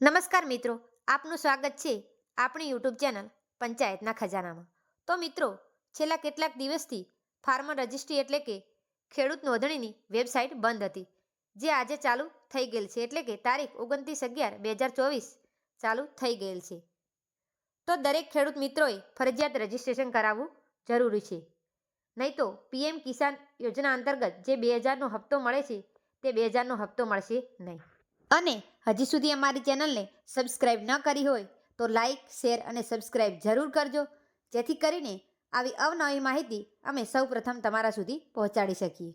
નમસ્કાર મિત્રો, આપનું સ્વાગત છે આપણી યુટ્યુબ ચેનલ પંચાયતના ખજાનામાં. તો મિત્રો, છેલ્લા કેટલાક દિવસથી ફાર્મર રજિસ્ટ્રી એટલે કે ખેડૂત નોંધણીની વેબસાઇટ બંધ હતી, જે આજે ચાલુ થઈ ગયેલ છે. એટલે કે તારીખ ઓગણત્રીસ અગિયાર બે હજાર ચોવીસ ચાલુ થઈ ગયેલ છે. તો દરેક ખેડૂત મિત્રોએ ફરજિયાત રજિસ્ટ્રેશન કરાવવું જરૂરી છે. નહીં તો પીએમ કિસાન યોજના અંતર્ગત જે બે હજારનો હપ્તો મળે છે, તે બે હજારનો હપ્તો મળશે નહીં. અને હજી સુધી અમારી ચેનલને સબસ્ક્રાઈબ ન કરી હોય તો લાઇક, શેર અને સબસ્ક્રાઈબ જરૂર કરજો, જેથી કરીને આવી અવનવી માહિતી અમે સૌપ્રથમ તમારા સુધી પહોંચાડી શકીએ.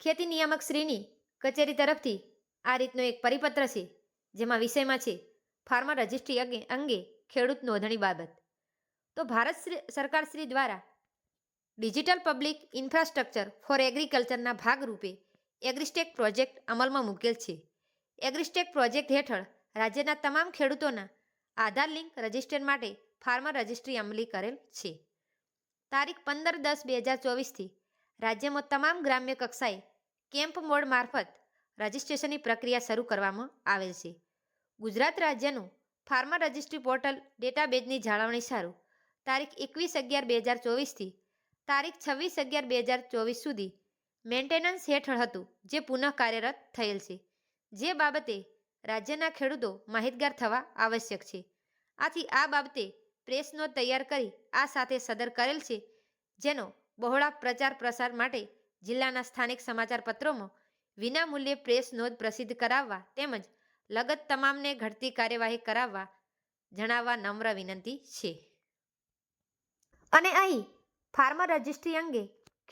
ખેતી નિયામક શ્રીની કચેરી તરફથી આ રીતનો એક પરિપત્ર છે, જેમાં વિષયમાં છે ફાર્મર રજિસ્ટ્રી અંગે ખેડૂત નોંધણી બાબત. તો ભારત સરકાર શ્રી દ્વારા ડિજિટલ પબ્લિક ઇન્ફ્રાસ્ટ્રક્ચર ફોર એગ્રીકલ્ચરના ભાગરૂપે એગ્રીસ્ટેક પ્રોજેક્ટ અમલમાં મૂકેલ છે. એગ્રીસ્ટેક પ્રોજેક્ટ હેઠળ રાજ્યના તમામ ખેડૂતોના આધાર લિંક રજિસ્ટર માટે ફાર્મર રજિસ્ટ્રી અમલી કરેલ છે. તારીખ પંદર દસ બે હજાર ચોવીસથી રાજ્યમાં તમામ ગ્રામ્ય કક્ષાએ કેમ્પ મોડ મારફત રજિસ્ટ્રેશનની પ્રક્રિયા શરૂ કરવામાં આવેલ છે. ગુજરાત રાજ્યનું ફાર્મર રજિસ્ટ્રી પોર્ટલ ડેટાબેઝની જાળવણી સારું તારીખ એકવીસ અગિયાર બે હજાર ચોવીસથી તારીખ છવ્વીસ અગિયાર બે હજાર ચોવીસ સુધી મેન્ટેનન્સ હેઠળ હતું, જે પુનઃ કાર્યરત થયેલ છે. જે બાબતે રાજ્યના ખેડૂતો માહિતગાર થવા આવશ્યક છે. આથી આ બાબતે પ્રેસ નોટ તૈયાર કરી આ સાથે સદર કરેલ છે, જેનો બહોળા પ્રચાર પ્રસાર માટે જિલ્લાના સ્થાનિક સમાચાર પત્રોમાં વિનામૂલ્યે પ્રેસ નોંધ પ્રસિદ્ધ કરાવવા તેમજ લગત તમામને ઘટતી કાર્યવાહી કરાવવા જણાવવા નમ્ર વિનંતી છે. અને અહીં ફાર્મર રજિસ્ટ્રી અંગે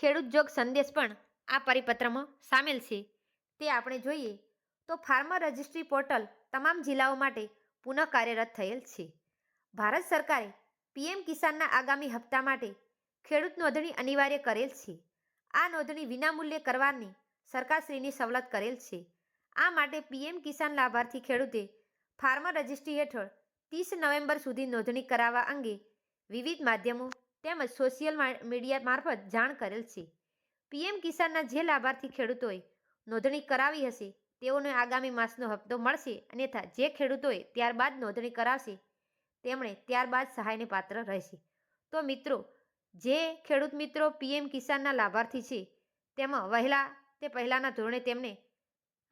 ખેડૂત જોગ સંદેશ પણ આ પરિપત્રમાં સામેલ છે. તે આપણે જોઈએ તો ફાર્મર રજિસ્ટ્રી પોર્ટલ તમામ જિલ્લાઓ માટે પુનઃ કાર્યરત થયેલ છે. ભારત સરકારે પીએમ કિસાનના આગામી હપ્તા માટે ખેડૂત નોંધણી અનિવાર્ય કરેલ છે. આ નોંધણી વિનામૂલ્યે કરવાની સરકારશ્રીની સવલત કરેલ છે. આ માટે પીએમ કિસાન લાભાર્થી ખેડૂતે ફાર્મર રજિસ્ટ્રી હેઠળ ત્રીસ નવેમ્બર સુધી નોંધણી કરાવવા અંગે વિવિધ માધ્યમો તેમજ સોશિયલ મીડિયા મારફત જાણ કરેલ છે. પીએમ કિસાનના જે લાભાર્થી ખેડૂતોએ નોંધણી કરાવી હશે તેઓને આગામી માસનો હપ્તો મળશે અન્યથા જે ખેડૂતોએ ત્યારબાદ નોંધણી કરાવશે, તેમણે ત્યારબાદ સહાયને પાત્ર રહેશે. તો મિત્રો, જે ખેડૂત મિત્રો પીએમ કિસાનના લાભાર્થી છે, તેમાં વહેલા તે પહેલાંના ધોરણે તેમને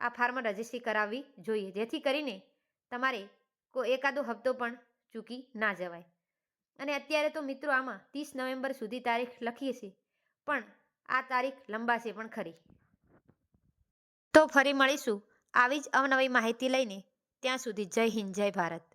આ ફાર્મ રજિસ્ટ્રી કરાવવી જોઈએ, જેથી કરીને તમારે કોઈ એકાદો હપ્તો પણ ચૂકી ના જવાય. અને અત્યારે તો મિત્રો આમાં ત્રીસ નવેમ્બર સુધી તારીખ લખીએ છીએ, પણ આ તારીખ લંબાશે પણ ખરી. તો ફરી મળીશું. આવી જ અવનવી માહિતી લઈને ત્યાં સુધી જય હિન્દ જય ભારત.